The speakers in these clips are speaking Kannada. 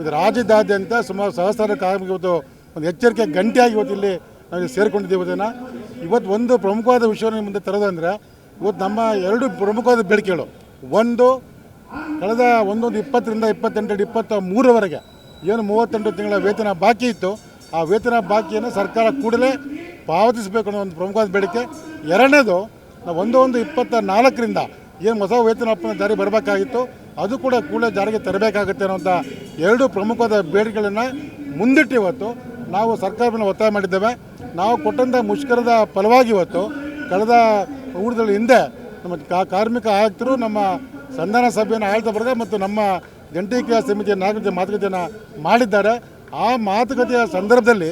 ಇದು ರಾಜ್ಯದಾದ್ಯಂತ ಸುಮಾರು ಸಹಸ್ರ ಕಾರ್ಮಿಕ ಇವತ್ತು ಒಂದು ಎಚ್ಚರಿಕೆ ಗಂಟೆಯಾಗಿ ಇವತ್ತು ಇಲ್ಲಿ ನಾವು ಸೇರಿಕೊಂಡಿದ್ದೀವಿ ಇವತ್ತನ್ನು ಇವತ್ತು ಒಂದು ಪ್ರಮುಖವಾದ ವಿಷಯವನ್ನು ಮುಂದೆ ತರೋದಂದರೆ ಇವತ್ತು ನಮ್ಮ ಎರಡು ಪ್ರಮುಖವಾದ ಬೇಡಿಕೆಗಳು. ಒಂದು, ಕಳೆದ ಒಂದೊಂದು ಇಪ್ಪತ್ತರಿಂದ ಇಪ್ಪತ್ತೆಂಟು ಇಪ್ಪತ್ತ ಮೂರವರೆಗೆ ಏನು ಮೂವತ್ತೆಂಟು ತಿಂಗಳ ವೇತನ ಬಾಕಿ ಇತ್ತು, ಆ ವೇತನ ಬಾಕಿಯನ್ನು ಸರ್ಕಾರ ಕೂಡಲೇ ಪಾವತಿಸಬೇಕು ಅನ್ನೋ ಒಂದು ಪ್ರಮುಖವಾದ ಬೇಡಿಕೆ. ಎರಡನೇದು, ನಾವು ಒಂದು ಒಂದು ಇಪ್ಪತ್ತ ನಾಲ್ಕರಿಂದ ಏನು ಹೊಸ ವೇತನ ಜಾರಿ ಬರಬೇಕಾಗಿತ್ತು, ಅದು ಕೂಡ ಕೂಡಲೇ ಜಾರಿಗೆ ತರಬೇಕಾಗುತ್ತೆ ಅನ್ನೋಂಥ ಎರಡು ಪ್ರಮುಖವಾದ ಬೇಡಿಕೆಗಳನ್ನು ಮುಂದಿಟ್ಟು ಇವತ್ತು. ನಾವು ಸರ್ಕಾರವನ್ನು ಒತ್ತಾಯ ಮಾಡಿದ್ದೇವೆ. ನಾವು ಕೊಟ್ಟಂಥ ಮುಷ್ಕರದ ಫಲವಾಗಿ ಇವತ್ತು ಕಳೆದ ಊಟದಲ್ಲಿ ಹಿಂದೆ ನಮ್ಮ ಕಾರ್ಮಿಕ ಆಯುಕ್ತರು ನಮ್ಮ ಸಂಧಾನ ಸಭೆಯನ್ನು ಆಳ್ತಾ ವರ್ಗ ಮತ್ತು ನಮ್ಮ ಜಂಟಿ ಕ್ರಿಯಾ ಸಮಿತಿಯ ನಾಗರಿಕ ಮಾತುಕತೆಯನ್ನು ಮಾಡಿದ್ದಾರೆ. ಆ ಮಾತುಕತೆಯ ಸಂದರ್ಭದಲ್ಲಿ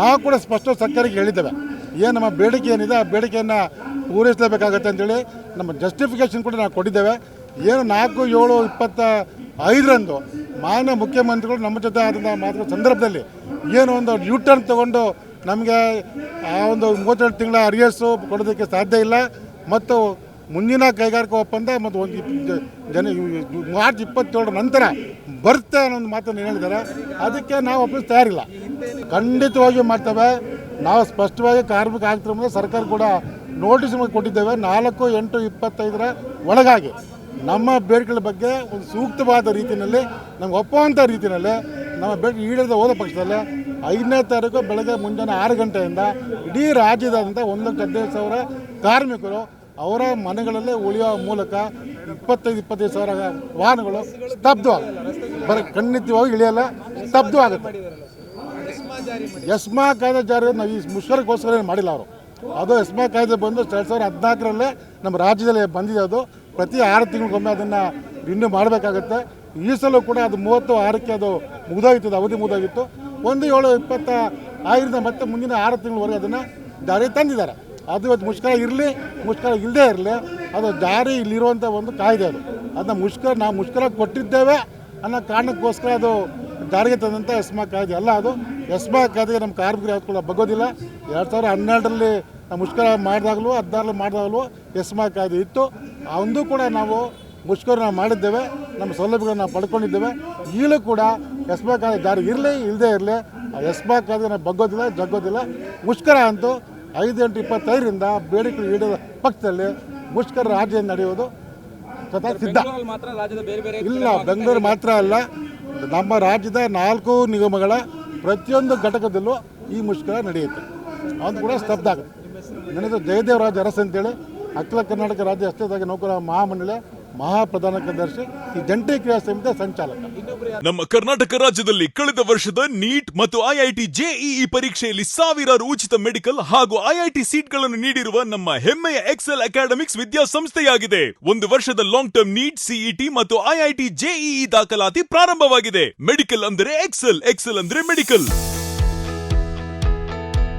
ನಾವು ಕೂಡ ಸ್ಪಷ್ಟ ಸರ್ಕಾರಕ್ಕೆ ಹೇಳಿದ್ದೇವೆ. ಏನು ನಮ್ಮ ಬೇಡಿಕೆ ಏನಿದೆ, ಆ ಬೇಡಿಕೆಯನ್ನು ಪೂರೈಸಲೇಬೇಕಾಗತ್ತೆ ಅಂತೇಳಿ ನಮ್ಮ ಜಸ್ಟಿಫಿಕೇಷನ್ ಕೂಡ ನಾವು ಕೊಟ್ಟಿದ್ದೇವೆ. ಏನು ನಾಲ್ಕು, ಏಳು, ಇಪ್ಪತ್ತ ಐದರಂದು ಮಾನ್ಯ ಮುಖ್ಯಮಂತ್ರಿಗಳು ನಮ್ಮ ಜೊತೆ ಆದಂಥ ಮಾತುಕತೆ ಸಂದರ್ಭದಲ್ಲಿ ಏನು ಒಂದು ಯೂ ಟರ್ನ್ ತಗೊಂಡು ನಮಗೆ ಆ ಒಂದು ಮೂವತ್ತೆರಡು ತಿಂಗಳ ಅರಿಯರ್ಸು ಕೊಡೋದಕ್ಕೆ ಸಾಧ್ಯ ಇಲ್ಲ. ಮತ್ತು ಮುಂದಿನ ಕೈಗಾರಿಕಾ ಒಪ್ಪಂದ ಮತ್ತು ಒಂದು ಜನ ಮಾರ್ಚ್ ಇಪ್ಪತ್ತೇಳರ ನಂತರ ಬರುತ್ತೆ ಅನ್ನೋ ಒಂದು ಮಾತನ್ನು ಹೇಳಿದ್ದಾರೆ ಅದಕ್ಕೆ ನಾವು ಒಪ್ಪಿಸ್ ತಯಾರಿಲ್ಲ. ಖಂಡಿತವಾಗಿಯೂ ಮಾಡ್ತೇವೆ. ನಾವು ಸ್ಪಷ್ಟವಾಗಿ ಕಾರ್ಮಿಕ ಆಗ್ತಿರೋ ಸರ್ಕಾರ ಕೂಡ ನೋಟಿಸ್ ಕೊಟ್ಟಿದ್ದೇವೆ. ನಾಲ್ಕು ಎಂಟು ಇಪ್ಪತ್ತೈದರ ಒಳಗಾಗಿ. ನಮ್ಮ ಬೇಡಿಕೆಗಳ ಬಗ್ಗೆ ಒಂದು ಸೂಕ್ತವಾದ ರೀತಿಯಲ್ಲಿ ನಮ್ಗೆ ಒಪ್ಪುವಂಥ ರೀತಿಯಲ್ಲಿ ನಮ್ಮ ಬೇಡಿಕೆ ಈಡೇರಿದ ಹೋದ ಪಕ್ಷದಲ್ಲಿ ಐದನೇ ತಾರೀಕು ಬೆಳಗ್ಗೆ ಮುಂಜಾನೆ ಆರು ಗಂಟೆಯಿಂದ ಇಡೀ ರಾಜ್ಯದಾದ್ಯಂತ ಒಂದು ಲಕ್ಷ ಹದಿನೈದು ಸಾವಿರ ಕಾರ್ಮಿಕರು ಅವರ ಮನೆಗಳಲ್ಲೇ ಉಳಿಯೋ ಮೂಲಕ ಇಪ್ಪತ್ತೈದು ಇಪ್ಪತ್ತೈದು ಸಾವಿರ ವಾಹನಗಳು ಸ್ತಬ್ಧವಾಗುತ್ತೆ ಬರೀ ಖಂಡಿತವಾಗಿ ಇಳಿಯಲ್ಲ ಸ್ತಬ್ಧವಾಗುತ್ತೆ ಯಸ್ಮಾ ಕಾಯ್ದೆ ಜಾರಿ ನಾವು ಈ ಮುಷ್ಕರಕ್ಕೋಸ್ಕರ ಏನು ಮಾಡಿಲ್ಲ ಅವರು. ಅದು ಎಸ್ಮಾ ಕಾಯ್ದೆ ಬಂದು ಎರಡು ಸಾವಿರದ ಹದಿನಾಲ್ಕರಲ್ಲೇ ನಮ್ಮ ರಾಜ್ಯದಲ್ಲಿ ಬಂದಿದೆ ಅದು. ಪ್ರತಿ ಆರು ತಿಂಗಳಿಗೊಮ್ಮೆ ಅದನ್ನು ರಿನ್ಯೂ ಮಾಡಬೇಕಾಗುತ್ತೆ. ಈ ಸಲ ಕೂಡ ಅದು ಮೂವತ್ತು, ಆರಕ್ಕೆ ಅದು ಮುಗಿದೋಗಿತ್ತು ಅವಧಿ ಮುಗಿದೋಗಿತ್ತು ಒಂದು ಏಳು ಇಪ್ಪತ್ತ ಆಗಿರಿಂದ ಮತ್ತೆ ಮುಂದಿನ ಆರು ತಿಂಗಳವರೆಗೆ ಅದನ್ನು ಜಾರಿ ತಂದಿದ್ದಾರೆ. ಅದು ಇವತ್ತು ಮುಷ್ಕರ ಇರಲಿ, ಮುಷ್ಕರ ಇಲ್ಲದೇ ಇರಲಿ, ಅದು ಜಾರಿ ಇಲ್ಲಿರುವಂಥ ಒಂದು ಕಾಯ್ದೆ ಅದು. ಅದನ್ನ ಮುಷ್ಕರ, ನಾವು ಮುಷ್ಕರ ಕೊಟ್ಟಿದ್ದೇವೆ ಅನ್ನೋ ಕಾರಣಕ್ಕೋಸ್ಕರ ಅದು ಜಾರಿಗೆ ತಂದಂಥ ಎಸ್ಮಾ ಕಾಯ್ದೆ. ಅಲ್ಲ ಅದು ಎಸ್ಮಾ ಖಾತೆಗೆ ನಮ್ಮ ಕಾರ್ಮಿಕರು ಯಾವ್ದು ಕೂಡ ಬಗ್ಗೋದಿಲ್ಲ. ಎರಡು ಸಾವಿರದ ಹನ್ನೆರಡರಲ್ಲಿ ನಾವು ಮುಷ್ಕರ ಮಾಡಿದಾಗಲೂ ಹದಿನಾರರಲ್ಲಿ ಮಾಡಿದಾಗಲೂ ಎಸ್ಮಾ ಕಾಯ್ದೆ ಇತ್ತು. ಅಂದು ಕೂಡ ನಾವು ಮುಷ್ಕರ ನಾವು ಮಾಡಿದ್ದೇವೆ. ನಮ್ಮ ಸೌಲಭ್ಯಗಳನ್ನ ನಾವು ಪಡ್ಕೊಂಡಿದ್ದೇವೆ. ಈಗಲೂ ಕೂಡ ಎಸ್ಮಾ ಕಾಯ್ದೆ ಜಾರಿ ಇರಲಿ ಇಲ್ಲದೇ ಇರಲಿ ಆ ಎಸ್ಮಾ ಕಾಯ್ದೆ ನಾವು ಬಗ್ಗೋದಿಲ್ಲ ಜಗ್ಗೋದಿಲ್ಲ. ಮುಷ್ಕರ ಅಂತೂ ಐದು ಎಂಟು ಇಪ್ಪತ್ತೈದರಿಂದ ಬೇಡಿಕೆ ಈಡೇರ ಪಕ್ಷದಲ್ಲಿ ಮುಷ್ಕರ ರಾಜ್ಯ ನಡೆಯುವುದು ಸ್ವತಃ ಸಿದ್ಧ. ಇಲ್ಲ ಬೆಂಗಳೂರು ಮಾತ್ರ ಅಲ್ಲ. ನಮ್ಮ ರಾಜ್ಯದ ನಾಲ್ಕು ನಿಗಮಗಳ ಪ್ರತಿಯೊಂದು ಘಟಕದಲ್ಲೂ ಈ ಮುಷ್ಕರ ನಡೆಯುತ್ತೆ. ಅದು ಕೂಡ ಸ್ತಬ್ಧ ಆಗುತ್ತೆ. ನನ್ನದು ಜಯದೇವರಾಜ್ ಅರಸ್ ಅಂತೇಳಿ, ಅಖಿಲ ಕರ್ನಾಟಕ ರಾಜ್ಯ ಅಷ್ಟೇದಾಗಿ ನೌಕರ ಮಹಾಮಂಡಳಿ ಮಹಾಪ್ರಧಾನ ಕಾರ್ಯದರ್ಶಿ, ಈ ಜಂಟಿ ಕ್ರಿಯಾ ಸಮಿತಿಯ ಸಂಚಾಲಕ. ನಮ್ಮ ಕರ್ನಾಟಕ ರಾಜ್ಯದಲ್ಲಿ ಕಳೆದ ವರ್ಷದ ನೀಟ್ ಮತ್ತು ಐಐಟಿ ಜೆಇಇ ಪರೀಕ್ಷೆಯಲ್ಲಿ ಸಾವಿರಾರು ಉಚಿತ ಮೆಡಿಕಲ್ ಹಾಗೂ ಐಐಟಿ ಸೀಟ್ಗಳನ್ನು ನೀಡಿರುವ ನಮ್ಮ ಹೆಮ್ಮೆಯ ಎಕ್ಸೆಲ್ ಅಕಾಡೆಮಿಕ್ಸ್ ವಿದ್ಯಾಸಂಸ್ಥೆಯಾಗಿದೆ. ಒಂದು ವರ್ಷದ ಲಾಂಗ್ ಟರ್ಮ್ ನೀಟ್ ಸಿಇಟಿ ಮತ್ತು ಐಐಟಿ ಜೆಇಇ ದಾಖಲಾತಿ ಪ್ರಾರಂಭವಾಗಿದೆ. ಮೆಡಿಕಲ್ ಅಂದರೆ ಎಕ್ಸೆಲ್ ಎಕ್ಸೆಲ್ ಅಂದ್ರೆ ಮೆಡಿಕಲ್.